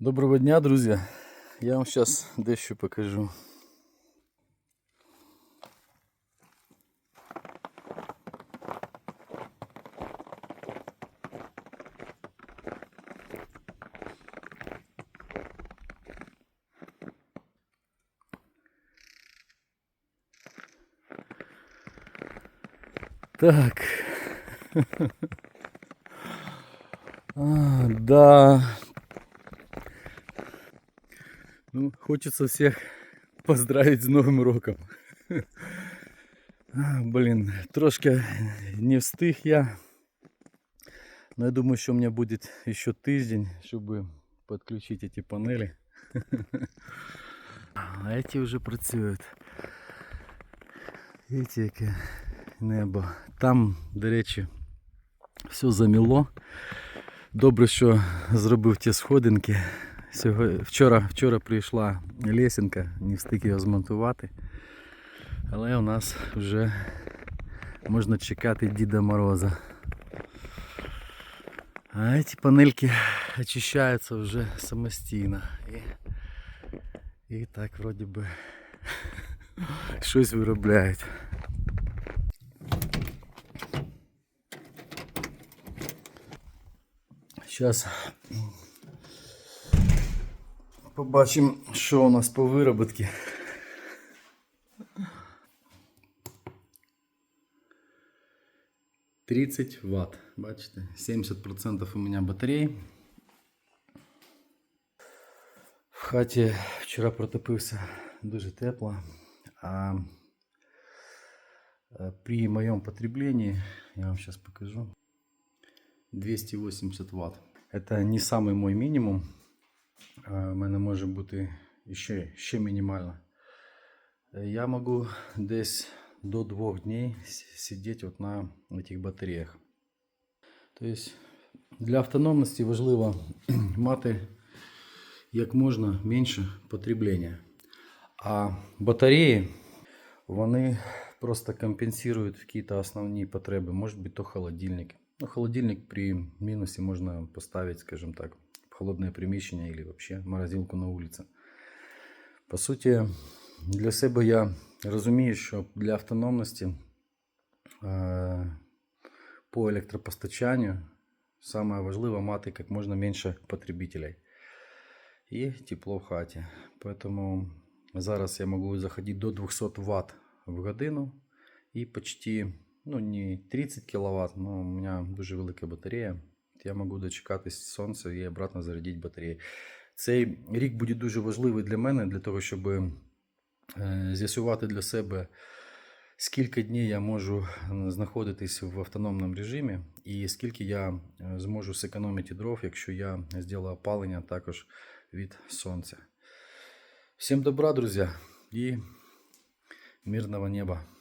Доброго дня, друзі. Я вам зараз дещо покажу. Так. А, да. Ну, хочется всех поздравить з Новим роком. А, Блін, трошки не встиг я. Но я думаю, що у меня будет еще тиждень, чтобы подключить эти панели. А эти уже працюють. Видите, яке небо. Там, до речі, все заміло. Добре, що зробив ті сходинки. Сьогодні, вчора, вчора прийшла лесенка, не встиг його змонтувати. Але у нас вже можна чекати Діда Мороза. А ці панельки очищаються вже самостійно. І, і так вроді би щось виробляють. Зараз побачимо, що у нас по виробітки. Тридцать ватт. Бачите, 70% у меня батареї. В хаті вчора протопився дуже тепло. А э, при моем потреблении, я вам сейчас покажу, 280 Вт. Это не самый мой минимум. А, У мене може бути ще, ще мінімально. Е, Я можу десь до двох днів сидіти от на цих батареях. Тобто для автономності важливо мати як можна менше потреблення. А батареї вони просто компенсують якісь основні потреби. Може бути то холодильник. Ну, холодильник при мінусі можна поставити, скажімо так, в холодне приміщення або взагалі морозилку на вулиці. По суті, для себе я розумію, що для автономності е, по електропостачанню саме важливо мати як можна менше потребителей і тепло в хаті. Поэтому зараз я можу заходити до 200 Вт в годину і почти ну, не 30 кВт, но у мене дуже велика батарея. Я можу дочекатись сонця і обратно зарядити батареї. Цей рік буде дуже важливий для мене, для того, щоб е, з'ясувати для себе, скільки днів я можу знаходитись в автономному режимі, і скільки я е, зможу зекономити дров, якщо я зроблю опалення також від сонця. Всім добра, друзі, і мирного неба.